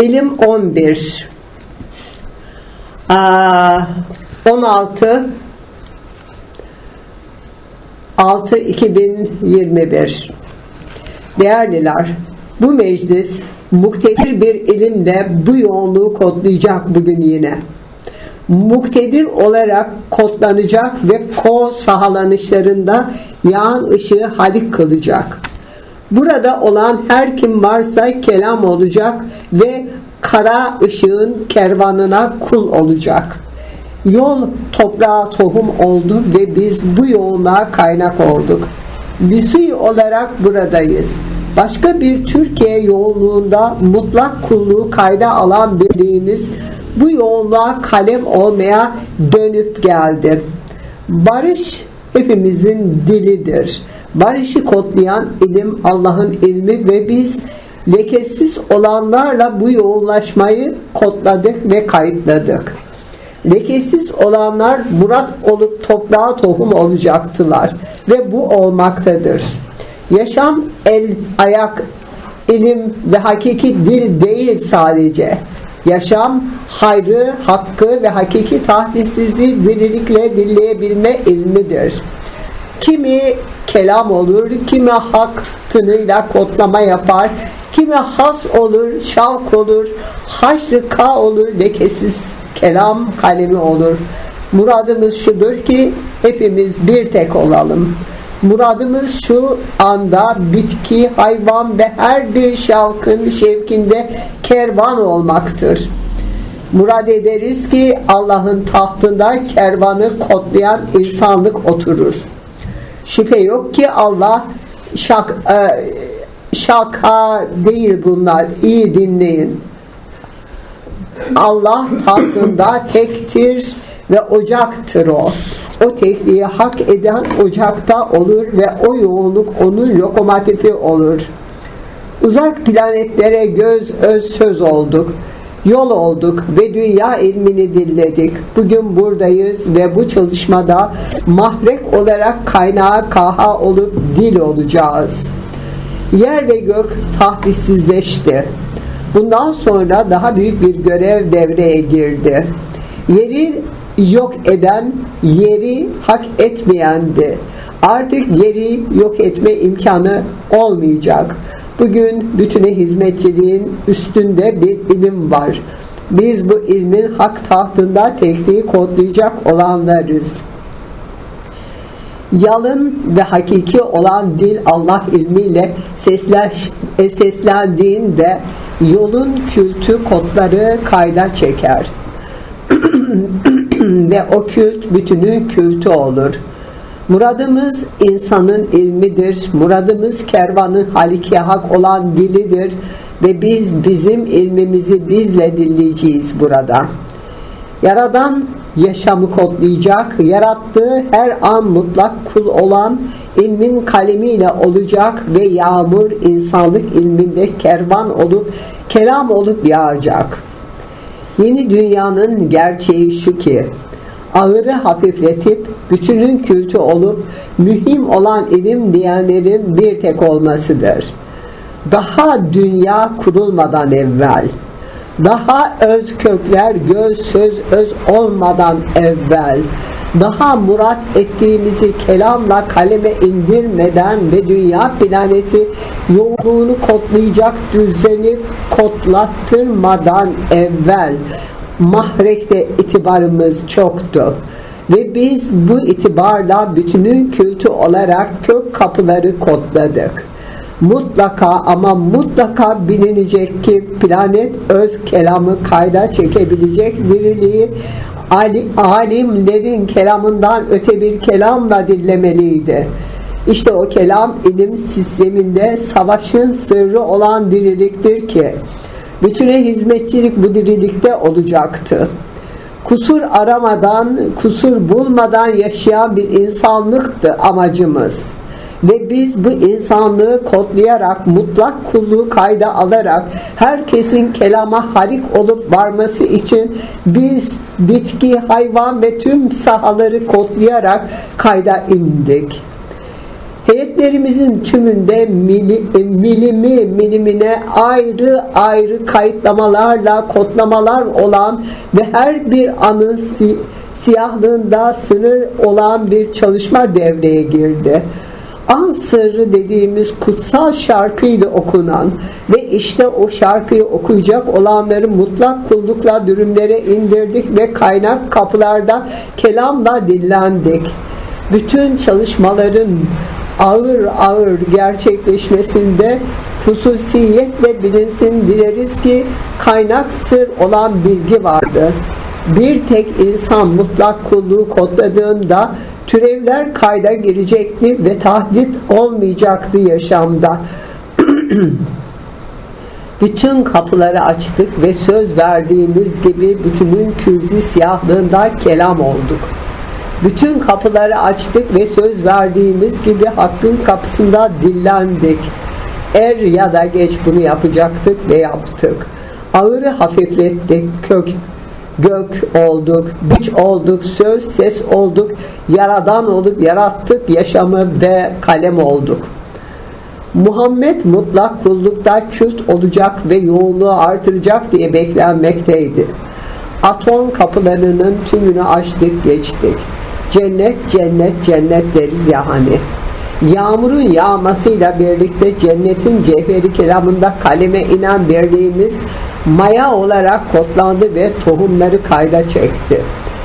İlim 11 Aa, 16 6 2021 Değerliler, bu meclis muktedir bir ilimle bu yoğunluğu kodlayacak bugün yine. Muktedir olarak kodlanacak ve ko sahalanışlarında yağan ışığı halik kılacak. Burada olan her kim varsa kelam olacak ve kara ışığın kervanına kul olacak. Yol toprağa tohum oldu ve biz bu yoğunluğa kaynak olduk. Bisuy olarak buradayız. Başka bir Türkiye yoğunluğunda mutlak kulluğu kayda alan birliğimiz bu yoğunluğa kalem olmaya dönüp geldi. Barış hepimizin dilidir. Barışı kodlayan ilim Allah'ın ilmi ve biz lekesiz olanlarla bu yoğunlaşmayı kodladık ve kayıtladık. Lekesiz olanlar murat olup toprağa tohum olacaktılar ve bu olmaktadır. Yaşam el, ayak, ilim ve hakiki dil değil sadece. Yaşam hayrı, hakkı ve hakiki tahdisizi dirilikle dinleyebilme ilmidir. Kimi kelam olur, kimi hak tınıyla kodlama yapar, kimi has olur, şavk olur, haşrı ka olur, lekesiz kelam kalemi olur. Muradımız şudur ki hepimiz bir tek olalım. Muradımız şu anda bitki, hayvan ve her bir şavkın şevkinde kervan olmaktır. Murad ederiz ki Allah'ın tahtında kervanı kodlayan insanlık oturur. Şüphe yok ki Allah şak, e, şaka değil bunlar. İyi dinleyin. Allah tahtında tektir ve ocaktır o. O tekliği hak eden ocakta olur ve o yoğunluk onun lokomotifi olur. Uzak planetlere göz öz söz olduk. Yol olduk ve dünya ilmini dilledik. Bugün buradayız ve bu çalışmada mahrek olarak kaynağa kaha olup dil olacağız. Yer ve gök tahdissizleşti. Bundan sonra daha büyük bir görev devreye girdi. Yeri yok eden, yeri hak etmeyendi. Artık yeri yok etme imkanı olmayacak. Bugün bütüne hizmetçiliğin üstünde bir ilim var. Biz bu ilmin hak tahtında tekliği kodlayacak olanlarız. Yalın ve hakiki olan dil Allah ilmiyle sesler, seslendiğinde yolun kültü kodları kayda çeker. Ve o kült bütünün kültü olur. Muradımız insanın ilmidir. Muradımız kervanın haliki hak olan dilidir. Ve biz bizim ilmimizi bizle dinleyeceğiz burada. Yaradan yaşamı kodlayacak, yarattığı her an mutlak kul olan ilmin kalemiyle olacak ve yağmur insanlık ilminde kervan olup, kelam olup yağacak. Yeni dünyanın gerçeği şu ki, ağırı hafifletip bütünün kültü olup mühim olan ilim diyenlerin bir tek olmasıdır. Daha dünya kurulmadan evvel, daha öz kökler göz söz öz olmadan evvel, daha murat ettiğimizi kelamla kaleme indirmeden ve dünya planeti yoğunluğunu kodlayacak düzeni kodlattırmadan evvel mahrekte itibarımız çoktu. Ve biz bu itibarla bütünün kültü olarak kök kapıları kodladık. Mutlaka ama mutlaka bilinecek ki planet öz kelamı kayda çekebilecek diriliği alimlerin kelamından öte bir kelamla dinlemeliydi. İşte o kelam ilim sisteminde savaşın sırrı olan diriliktir ki Bütüne hizmetçilik bu dirilikte olacaktı. Kusur aramadan, kusur bulmadan yaşayan bir insanlıktı amacımız. Ve biz bu insanlığı kodlayarak, mutlak kulluğu kayda alarak herkesin kelama halik olup varması için biz bitki, hayvan ve tüm sahaları kodlayarak kayda indik. Heyetlerimizin tümünde e, milimi milimine ayrı ayrı kayıtlamalarla kodlamalar olan ve her bir anın si, siyahlığında sınır olan bir çalışma devreye girdi. An sırrı dediğimiz kutsal şarkıyla okunan ve işte o şarkıyı okuyacak olanları mutlak kullukla dürümlere indirdik ve kaynak kapılarda kelamla dillendik. Bütün çalışmaların ağır ağır gerçekleşmesinde hususiyetle bilinsin dileriz ki kaynak sır olan bilgi vardır. Bir tek insan mutlak kulluğu kodladığında türevler kayda girecekti ve tahdit olmayacaktı yaşamda. Bütün kapıları açtık ve söz verdiğimiz gibi bütünün kürzi siyahlığında kelam olduk. Bütün kapıları açtık ve söz verdiğimiz gibi hakkın kapısında dillendik. Er ya da geç bunu yapacaktık ve yaptık. Ağırı hafiflettik, kök, gök olduk, güç olduk, söz, ses olduk, yaradan olup yarattık yaşamı ve kalem olduk. Muhammed mutlak kullukta kült olacak ve yoğunluğu artıracak diye beklenmekteydi. Atom kapılarının tümünü açtık geçtik. Cennet cennet cennet deriz ya hani. Yağmurun yağmasıyla birlikte cennetin cevheri kelamında kaleme inen birliğimiz maya olarak kodlandı ve tohumları kayda çekti.